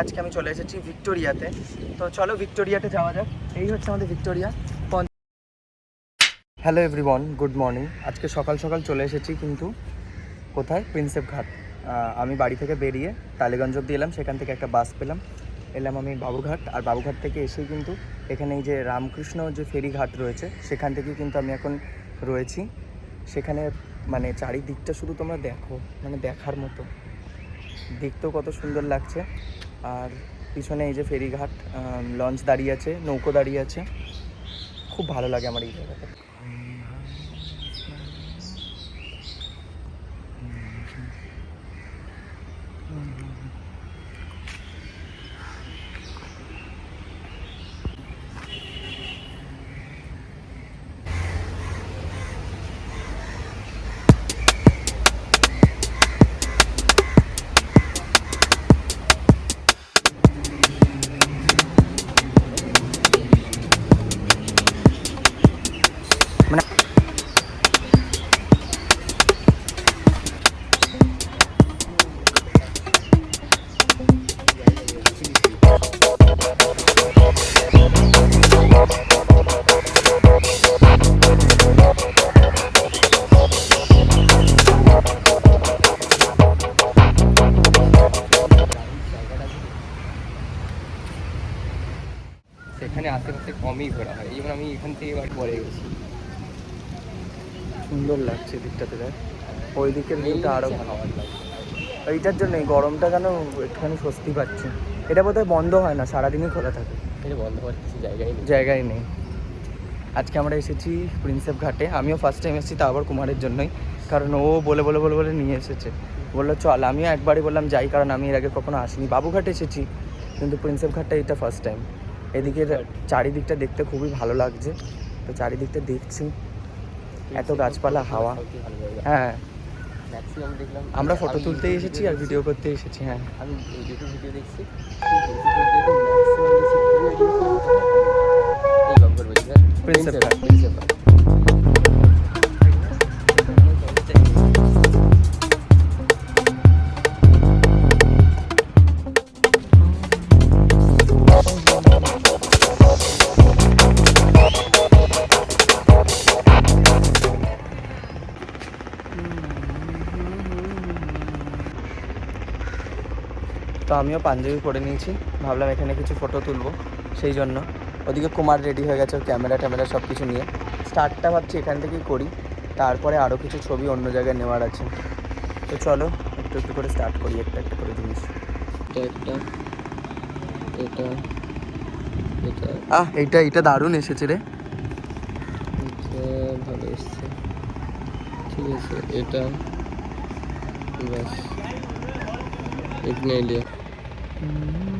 আজকে আমি চলে এসেছি ভিক্টোরিয়াতে। তো চলো ভিক্টোরিয়াতে যাওয়া যাক। এই হচ্ছে আমাদের Victoria. Hello everyone good morning আজকে সকাল সকাল চলে এসেছি কিন্তু কোথায়? প্রিন্সেপ ঘাট। আমি বাড়ি থেকে বেরিয়ে টালিগঞ্জ অব্দি এলাম। সেখান থেকে একটা বাস পেলাম। এলাম আমি বাবুঘাট। আর বাবুঘাট থেকে এসেই কিন্তু এখানে এই যে রামকৃষ্ণ যে ফেরি ঘাট রয়েছে, সেখান থেকে কিন্তু আমি এখন রয়েছি। সেখানে মানে চারিদিকটা শুধু তোমরা দেখো মানে দেখার মতো। দেখতেও কত সুন্দর লাগছে। আর পিছনে এই যে ফেরিঘাট লঞ্চ দাঁড়িয়ে আছে, নৌকো দাঁড়িয়ে আছে। খুব ভালো লাগে আমার এই জায়গাটা। কমই ঘোরা হয় যেমন আমি এখান থেকে এবার পরে গেছি। সুন্দর লাগছে দিকটাতে দেখ। ওই দিকের ভিউটা আরও ভালো। এইটার জন্য গরমটা কেন একটুখানি স্বস্তি পাচ্ছি? এটা বোধহয় বন্ধ হয় না সারাদিনই খোলা থাকে। এটা বন্ধ করার কিছু জায়গায় নেই। জায়গায় নেই। আজকে আমরা এসেছি প্রিন্সেপ ঘাটে। আমিও ফার্স্ট টাইম এসেছি তা আবার কুমারের জন্যই। কারণ ও বলে বলে বলে বলে নিয়ে এসেছে। বলল চল আমিও একবারই বললাম যাই কারণ আমি এর আগে কখনো আসিনি। বাবুঘাট এসেছি কিন্তু প্রিন্সেপ ঘাটটা এটা ফার্স্ট টাইম এদিকের চারিদিকটা দেখতে খুবই ভালো লাগছে। তো চারিদিকটা দেখছি। এত গাছপালা হাওয়া। হ্যাঁ। আমরা ফটো তুলতে এসেছি আর ভিডিও করতে এসেছি হ্যাঁ। আমি ভিডিও দেখছি। প্রিন্সেপ তো আমিও পাঞ্জাবি পরে নিয়েছি। ভাবলাম এখানে কিছু ফটো তুলবো সেই জন্য। ওদিকে কুমার রেডি হয়ে গেছে ক্যামেরা ট্যামেরা সব কিছু নিয়ে স্টার্টটা ভাবছি এখান থেকেই করি তারপরে আরও কিছু ছবি অন্য জায়গায় নেওয়ার আছে। তো চলো একটু একটু করে স্টার্ট করি একটা একটা করে জিনিস। এটা একটা এটা এটা। আহ এইটা এইটা দারুণ এসেছে রে। এটা ভালো এসছে। ঠিক আছে এটা। ব্যাস। এখানে Mm-hmm.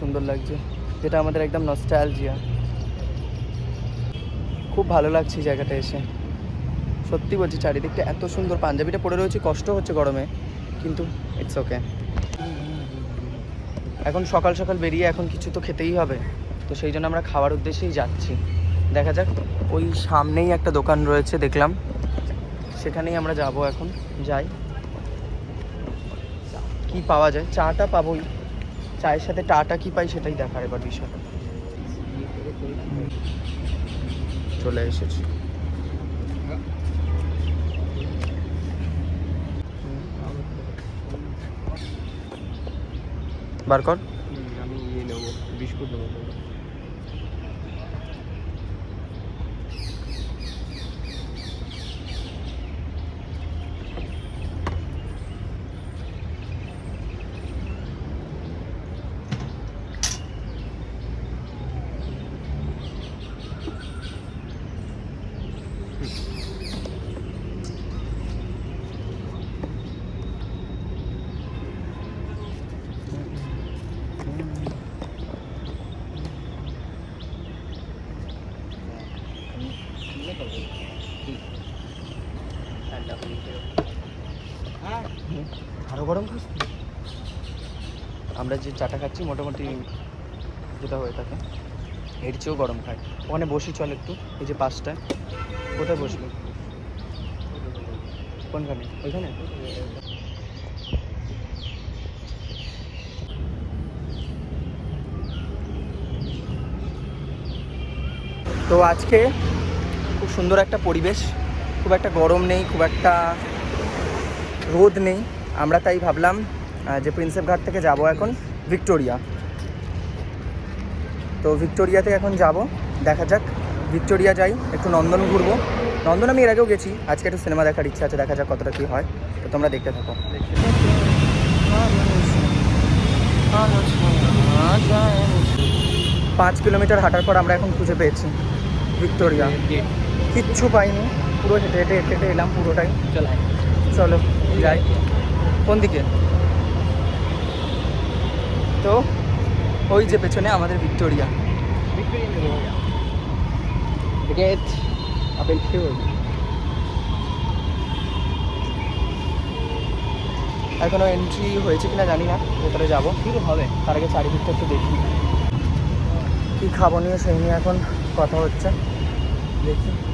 সুন্দর লাগছে। যেটা আমাদের একদম নস্টালজিয়া খুব ভালো লাগছে এই জায়গাটা এসে। সত্যি বলছি, চারিদিকটা এত সুন্দর। পাঞ্জাবিটা পরে রয়েছে, কষ্ট হচ্ছে গরমে, কিন্তু ইটস ওকে এখন সকাল সকাল বেরিয়ে এখন কিছু তো খেতেই হবে। তো সেই জন্য আমরা খাওয়ার উদ্দেশ্যেই যাচ্ছি। দেখা যাক, ওই সামনেই একটা দোকান রয়েছে, দেখলাম। সেখানেই আমরা যাব এখন, যাই। কি পাওয়া যায়? চাটা পাবোই। চায়ের সাথে টাটা কি পাই সেটাই দেখার এবার বিষয়টা চলে এসেছি। বার কর। আমি ইয়ে নেব, বিস্কুট নেব। আরও গরম খাস? আমরা যে চাটা খাচ্ছি, মোটামুটি যেটা হয়ে থাকে এর চেয়েও গরম খায় ওখানে বসি চল একটু, এই যে পাঁচটায় কোথায় বসবি কোনখানে? ওইখানে? তো আজকে খুব সুন্দর একটা পরিবেশ। খুব একটা গরম নেই, খুব একটা রোদ নেই। আমরা তাই ভাবলাম যে প্রিন্সেপ ঘাট থেকে যাব এখন ভিক্টোরিয়া। তো ভিক্টোরিয়াতে এখন যাব, দেখা যাক। ভিক্টোরিয়া যাই, একটু নন্দন ঘুরবো। নন্দন আমি এর আগেও গেছি, আজকে একটু সিনেমা দেখার ইচ্ছা আছে, দেখা যাক কতটা কী হয়। তো তোমরা দেখতে থাকো। পাঁচ কিলোমিটার হাঁটার পর আমরা এখন খুঁজে পেয়েছি ভিক্টোরিয়া। কিচ্ছু পাইনি। পুরো হেঁটে হেঁটে হেঁটে হেঁটে এলাম পুরোটাই। চল। যাই। কোন দিকে? তো ওই যে পেছনে আমাদের ভিক্টোরিয়া। এখনও এন্ট্রি হয়েছে কিনা জানি না ভেতরে যাব। শুরু হবে। তার আগে চারিদিকটা একটু দেখি। কী খাব নিয়ে সেই নিয়ে এখন কথা হচ্ছে। দেখি।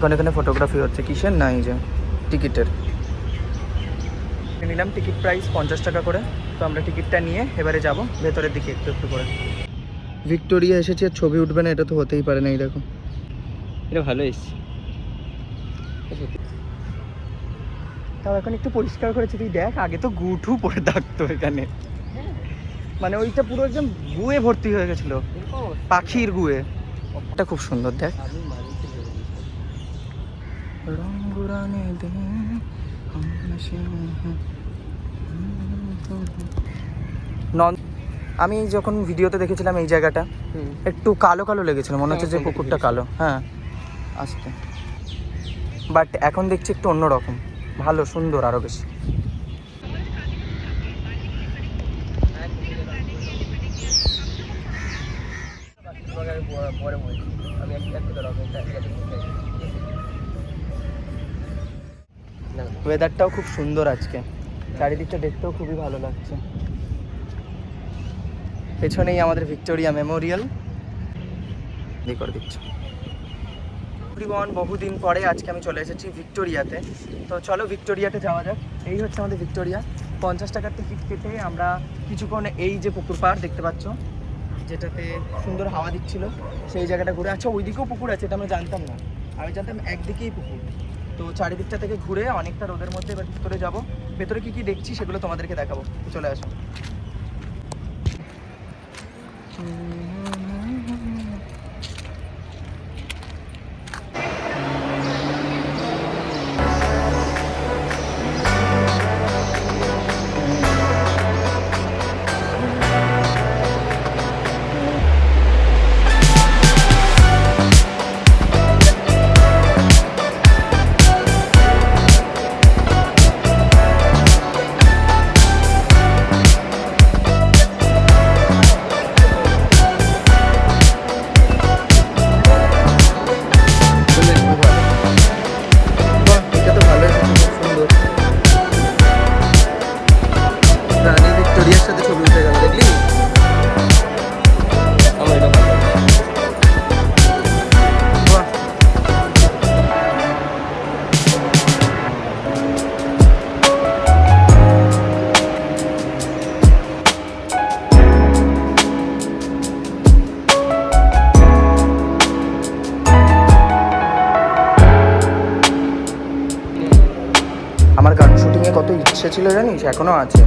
এখন এখানে ফটোগ্রাফি হচ্ছে কিসের? না এই যে টিকিটের। নিলাম টিকিট প্রাইস পঞ্চাশ টাকা করে। তো আমরা টিকিটটা নিয়ে এবারে যাব ভেতরের দিকে একটু একটু করে। ভিক্টোরিয়া এসেছে আর ছবি উঠবে না এটা তো হতেই পারে না এই দেখো। এটা ভালো এসছে। তাও এখন একটু পরিষ্কার করেছে তুই দেখ আগে তো গুঠু পড়ে থাকতো এখানে। মানে ওইটা পুরো একদম গুয়ে ভর্তি হয়ে গেছিল। পাখির গুয়ে। এটা খুব সুন্দর দেখ। রঙ্গুরানে দে নন আমি যখন ভিডিওতে দেখেছিলাম এই জায়গাটা একটু কালো কালো লেগেছিল মনে হচ্ছে যে পুকুরটা কালো। হ্যাঁ আসতে বাট এখন দেখছি একটু অন্যরকম ভালো সুন্দর আরও বেশি। ওয়েদারটাও খুব সুন্দর আজকে। চারিদিকটা দেখতেও খুবই ভালো লাগছে। পেছনেই আমাদের ভিক্টোরিয়া মেমোরিয়াল। করে দিচ্ছ। এভরিওয়ান বহুদিন পরে আজকে আমি চলে এসেছি ভিক্টোরিয়াতে। তো চলো ভিক্টোরিয়াতে যাওয়া যাক। এই হচ্ছে আমাদের ভিক্টোরিয়া। পঞ্চাশ টাকার টিকিট কেটে আমরা কিছুক্ষণ এই যে পুকুর পাড় দেখতে পাচ্ছ, যেটাতে সুন্দর হাওয়া দিচ্ছিল, সেই জায়গাটা ঘুরে। আচ্ছা ওইদিকেও পুকুর আছে, এটা আমরা জানতাম না। আমি জানতাম একদিকেই পুকুর। তো চারিদিকটা থেকে ঘুরে অনেকটা রোদের মধ্যে এবার ভিতরে যাব। ভেতরে কি কি দেখছি সেগুলো তোমাদেরকে দেখাবো। চলে আসো। জানিস এখনও আছে।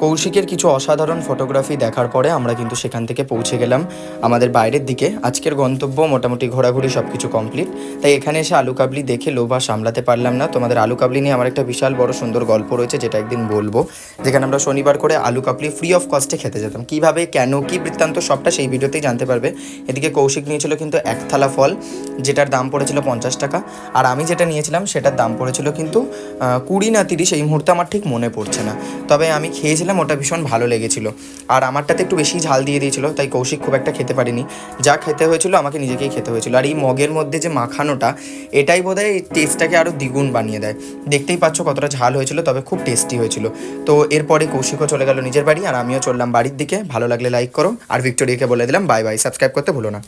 কৌশিকের কিছু অসাধারণ ফটোগ্রাফি দেখার পরে আমরা কিন্তু সেখান থেকে পৌঁছে গেলাম আমাদের বাইরের দিকে। আজকের গন্তব্য মোটামুটি ঘোরাঘুরি সব কিছু কমপ্লিট তাই এখানে এসে আলু কাবলি দেখে লোভা সামলাতে পারলাম না। তোমাদের আলু কাবলি নিয়ে আমার একটা বিশাল বড় সুন্দর গল্প রয়েছে যেটা একদিন বলব। যেখানে আমরা শনিবার করে আলু কাবলি ফ্রি অফ কস্টে খেতে যেতাম। কীভাবে, কেন, কি বৃত্তান্ত সবটা সেই ভিডিওতেই জানতে পারবে। এদিকে কৌশিক নিয়েছিল কিন্তু এক থালা ফল, যেটার দাম পড়েছিল পঞ্চাশ টাকা। আর আমি যেটা নিয়েছিলাম সেটার দাম পড়েছিল কিন্তু কুড়ি না তিরিশ, এই মুহূর্তে আমার ঠিক মনে পড়ছে না। তবে আমি খেয়েছিলাম ওটা ভীষণ ভালো লেগেছিল। আর আমারটাতে একটু বেশি ঝাল দিয়ে দিয়েছিল, তাই কৌশিক খুব একটা খেতে পারিনি। যা খেতে হয়েছিল আমাকে নিজেকেই খেতে হয়েছিল। আর এই মগের মধ্যে যে মাখানোটা, এটাই বোধহয় এই টেস্টটাকে আরও দ্বিগুণ বানিয়ে দেয়। দেখতেই পাচ্ছ কতটা ঝাল হয়েছিল, তবে খুব টেস্টি হয়েছিল। তো এরপরে কৌশিকও চলে গেল নিজের বাড়ি, আর আমিও চললাম বাড়ির দিকে। ভালো লাগলে লাইক করো। আর ভিক্টোরিয়াকে বলে দিলাম বাই বাই সাবস্ক্রাইব করতে ভুলো না।